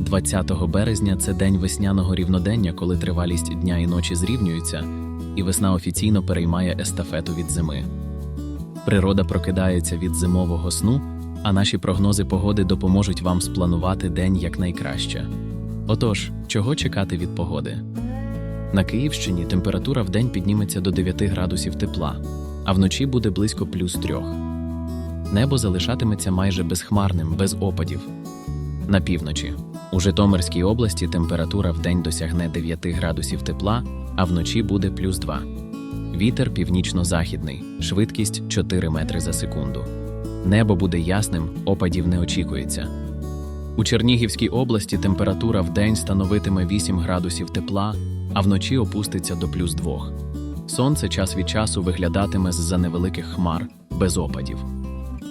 20 березня це день весняного рівнодення, коли тривалість дня і ночі зрівнюються, і весна офіційно переймає естафету від зими. Природа прокидається від зимового сну, а наші прогнози погоди допоможуть вам спланувати день якнайкраще. Отож, чого чекати від погоди? На Київщині температура вдень підніметься до 9 градусів тепла, а вночі буде близько плюс 3. Небо залишатиметься майже безхмарним, без опадів. На півночі. У Житомирській області температура вдень досягне 9 градусів тепла, а вночі буде плюс 2. Вітер північно-західний, швидкість 4 метри за секунду. Небо буде ясним, опадів не очікується. У Чернігівській області температура вдень становитиме 8 градусів тепла, а вночі опуститься до плюс 2. Сонце час від часу виглядатиме з-за невеликих хмар, без опадів.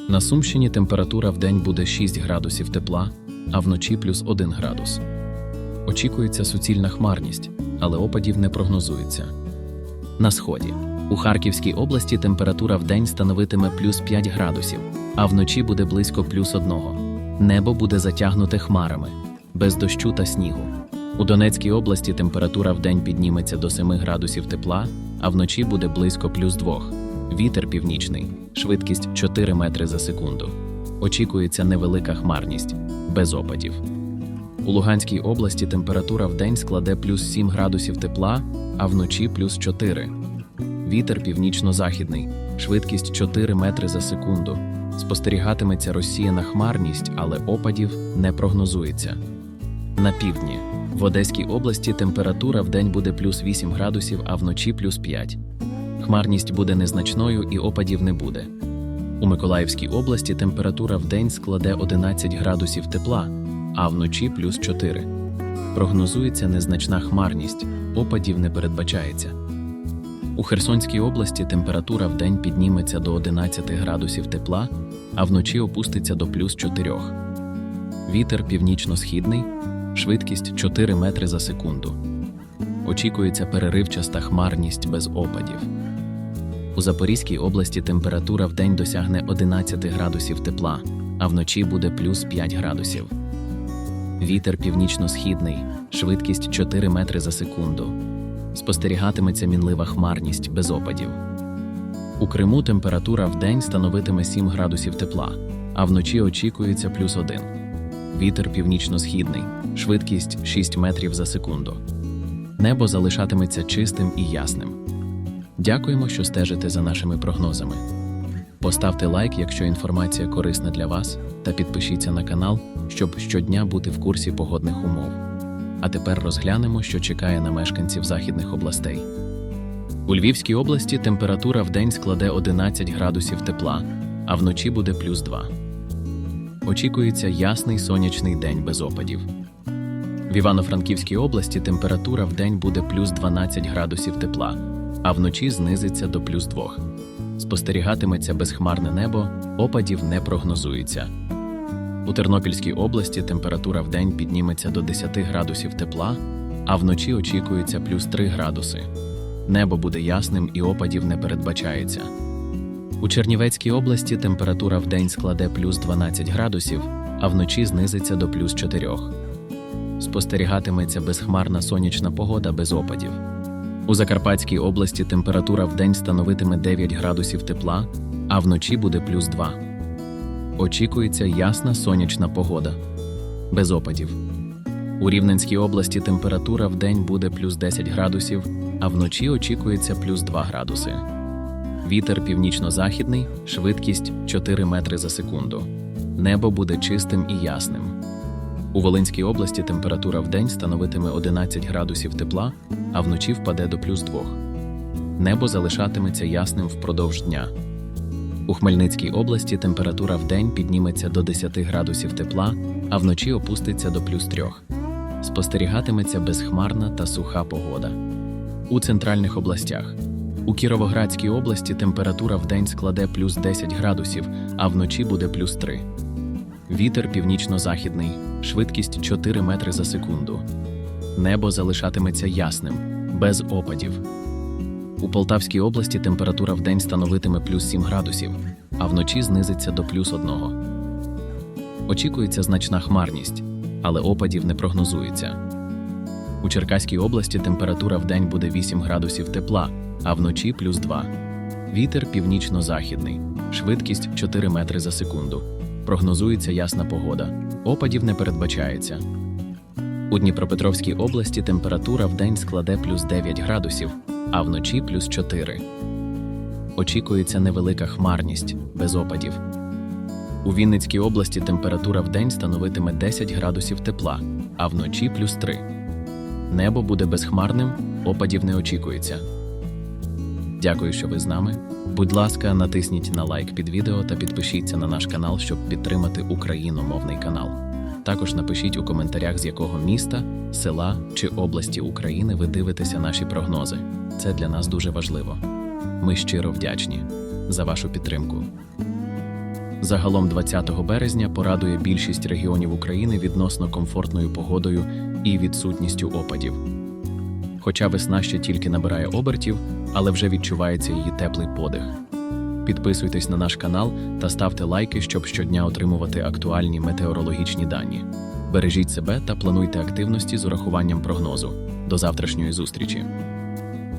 На Сумщині температура вдень буде 6 градусів тепла, а вночі плюс 1 градус. Очікується суцільна хмарність, але опадів не прогнозується. На сході. У Харківській області температура вдень становитиме плюс 5 градусів, а вночі буде близько плюс 1. Небо буде затягнуте хмарами, без дощу та снігу. У Донецькій області температура вдень підніметься до 7 градусів тепла, а вночі буде близько плюс 2. Вітер північний, швидкість 4 метри за секунду. Очікується невелика хмарність, без опадів. У Луганській області температура вдень складе плюс 7 градусів тепла, а вночі плюс 4. Вітер північно-західний, швидкість 4 метри за секунду. Спостерігатиметься розсіяна хмарність, але опадів не прогнозується. На півдні. В Одеській області температура вдень буде плюс 8 градусів, а вночі плюс 5. Хмарність буде незначною і опадів не буде. У Миколаївській області температура вдень складе 11 градусів тепла, а вночі плюс 4. Прогнозується незначна хмарність, опадів не передбачається. У Херсонській області температура вдень підніметься до 11 градусів тепла, а вночі опуститься до плюс 4. Вітер північно-східний, швидкість 4 метри за секунду. Очікується переривчаста хмарність без опадів. У Запорізькій області температура вдень досягне 11 градусів тепла, а вночі буде плюс 5 градусів. Вітер північно-східний, швидкість 4 метри за секунду. Спостерігатиметься мінлива хмарність без опадів. У Криму температура вдень становитиме 7 градусів тепла, а вночі очікується плюс 1. Вітер північно-східний, швидкість 6 метрів за секунду. Небо залишатиметься чистим і ясним. Дякуємо, що стежите за нашими прогнозами. Поставте лайк, якщо інформація корисна для вас, та підпишіться на канал, щоб щодня бути в курсі погодних умов. А тепер розглянемо, що чекає на мешканців західних областей. У Львівській області температура вдень складе 11 градусів тепла, а вночі буде плюс 2. Очікується ясний сонячний день без опадів. В Івано-Франківській області температура вдень буде плюс 12 градусів тепла, а вночі знизиться до плюс 2. Спостерігатиметься безхмарне небо, опадів не прогнозується. У Тернопільській області температура вдень підніметься до 10 градусів тепла, а вночі очікується плюс 3 градуси. Небо буде ясним і опадів не передбачається. У Чернівецькій області температура вдень складе плюс 12 градусів, а вночі знизиться до плюс 4. Спостерігатиметься безхмарна сонячна погода без опадів. У Закарпатській області температура вдень становитиме 9 градусів тепла, а вночі буде плюс 2. Очікується ясна сонячна погода. Без опадів. У Рівненській області температура вдень буде плюс 10 градусів, а вночі очікується плюс 2 градуси. Вітер північно-західний, швидкість 4 метри за секунду. Небо буде чистим і ясним. У Волинській області температура вдень становитиме 11 градусів тепла, а вночі впаде до плюс 2. Небо залишатиметься ясним впродовж дня. У Хмельницькій області температура вдень підніметься до 10 градусів тепла, а вночі опуститься до плюс 3. Спостерігатиметься безхмарна та суха погода. У центральних областях. У Кіровоградській області температура вдень складе плюс 10 градусів, а вночі буде плюс 3. Вітер північно-західний, швидкість 4 метри за секунду. Небо залишатиметься ясним, без опадів. У Полтавській області температура вдень становитиме плюс 7 градусів, а вночі знизиться до плюс 1. Очікується значна хмарність, але опадів не прогнозується. У Черкаській області температура в день буде 8 градусів тепла, а вночі плюс 2. Вітер північно-західний, швидкість 4 метри за секунду. Прогнозується ясна погода. Опадів не передбачається. У Дніпропетровській області температура в день складе плюс 9 градусів, а вночі плюс 4. Очікується невелика хмарність без опадів. У Вінницькій області температура в день становитиме 10 градусів тепла, а вночі плюс 3. Небо буде безхмарним, опадів не очікується. Дякую, що ви з нами. Будь ласка, натисніть на лайк під відео та підпишіться на наш канал, щоб підтримати україномовний канал. Також напишіть у коментарях, з якого міста, села чи області України ви дивитеся наші прогнози. Це для нас дуже важливо. Ми щиро вдячні за вашу підтримку. Загалом 20 березня порадує більшість регіонів України відносно комфортною погодою і відсутністю опадів. Хоча весна ще тільки набирає обертів, але вже відчувається її теплий подих. Підписуйтесь на наш канал та ставте лайки, щоб щодня отримувати актуальні метеорологічні дані. Бережіть себе та плануйте активності з урахуванням прогнозу. До завтрашньої зустрічі!